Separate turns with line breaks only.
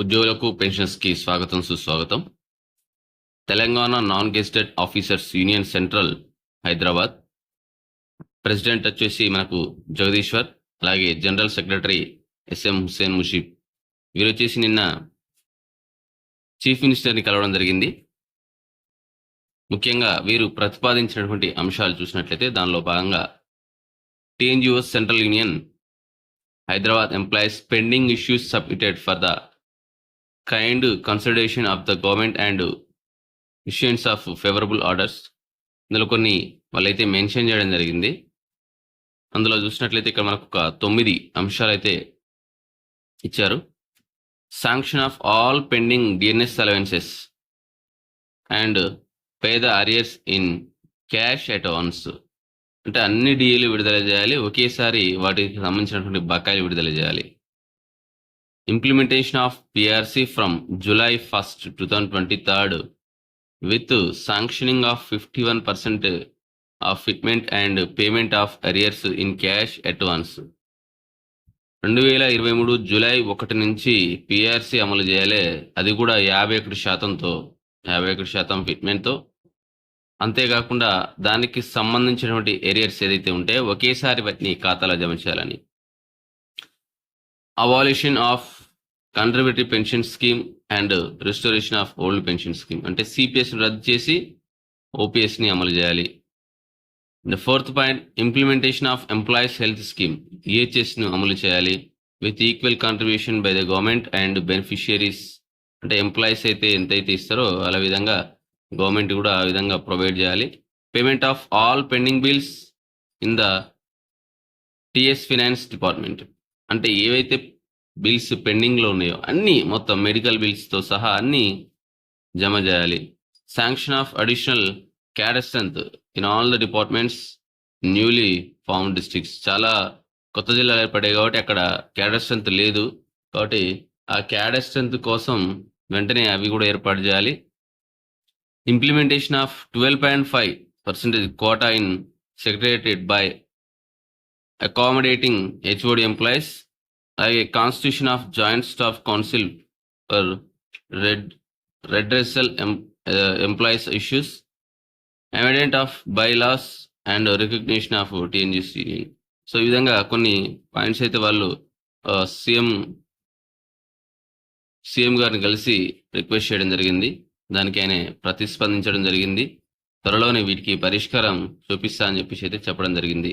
ఉద్యోగులకు పెన్షన్స్కి స్వాగతం సుస్వాగతం. Telangana non gazetted officers union central Hyderabad. President వచ్చేసి మనకు జగదీశ్వర్ అలాగే general secretary SM Hussain Musheeb. వీరు వచ్చేసి నిన్న చీఫ్ మినిస్టర్ని కలవడం జరిగింది. ముఖ్యంగా వీరు ప్రతిపాదించినటువంటి అంశాలు చూసినట్లయితే దానిలో భాగంగా TNGO central union Hyderabad employees pending issues submitted for the kind consideration of the government and issuance of favourable orders ఇందులో కొన్ని వాళ్ళైతే మెన్షన్ చేయడం జరిగింది. అందులో చూసినట్లయితే ఇక్కడ మనకు ఒక తొమ్మిది అంశాలు అయితే ఇచ్చారు sanction of all pending DNS allowances and pay the arrears in cash advance అంటే అన్ని డిఏలు విడుదల చేయాలి ఒకేసారి వాటికి సంబంధించినటువంటి బకాయిలు విడుదల చేయాలి. Implementation of PRC from July first two thousand twenty third with sanctioning of fifty one percent of fitment and payment of arrears in cash advance రెండు వేల ఇరవై మూడు జూలై ఒకటి నుంచి పిఆర్సి అమలు చేయాలి. అది కూడా యాభై ఒకటి శాతంతో యాభై ఒకటి శాతం ఫిట్మెంట్తో అంతేకాకుండా దానికి సంబంధించినటువంటి ఏరియర్స్ ఏదైతే ఉంటే ఒకేసారి వాటిని ఖాతాలో జమ చేయాలని. Abolition of conservative pension scheme and restoration of old pension scheme అంటే సిపిఎస్ రద్దు చేసి ఓపీఎస్ని అమలు చేయాలి. The fourth point implementation of employees health scheme ఈహెచ్ఎస్ను అమలు చేయాలి. With equal contribution by the government and beneficiaries అంటే ఎంప్లాయీస్ అయితే ఎంతైతే ఇస్తారో అలా విధంగా గవర్నమెంట్ కూడా ఆ విధంగా ప్రొవైడ్ చేయాలి. Payment of all pending bills in the TS finance department అంటే ఏవైతే బిల్స్ పెండింగ్లో ఉన్నాయో అన్నీ మొత్తం మెడికల్ బిల్స్తో సహా అన్నీ జమ చేయాలి. Sanction of additional cadre strength in all the departments newly form districts చాలా కొత్త జిల్లాలు ఏర్పడాయి కాబట్టి అక్కడ క్యాడర్ స్ట్రెంత్ లేదు కాబట్టి ఆ క్యాడర్ స్ట్రెంత్ కోసం వెంటనే అవి కూడా ఏర్పాటు చేయాలి. Implementation of twelve point five percentage quota in secretariat by accommodating HOD employees అలాగే constitution of joint staff council for red redressal employees issues evident of by laws and recognition of TNGC so ఈ విధంగా కొన్ని points అయితే వాళ్ళు CM CM గారిని కలిసి request చేయడం జరిగింది. దానికి ఆయన ప్రతిస్పందించడం జరిగింది. త్వరలోనే వీటికి పరిష్కారం చూపిస్తా అని చెప్పేసి అయితే చెప్పడం జరిగింది.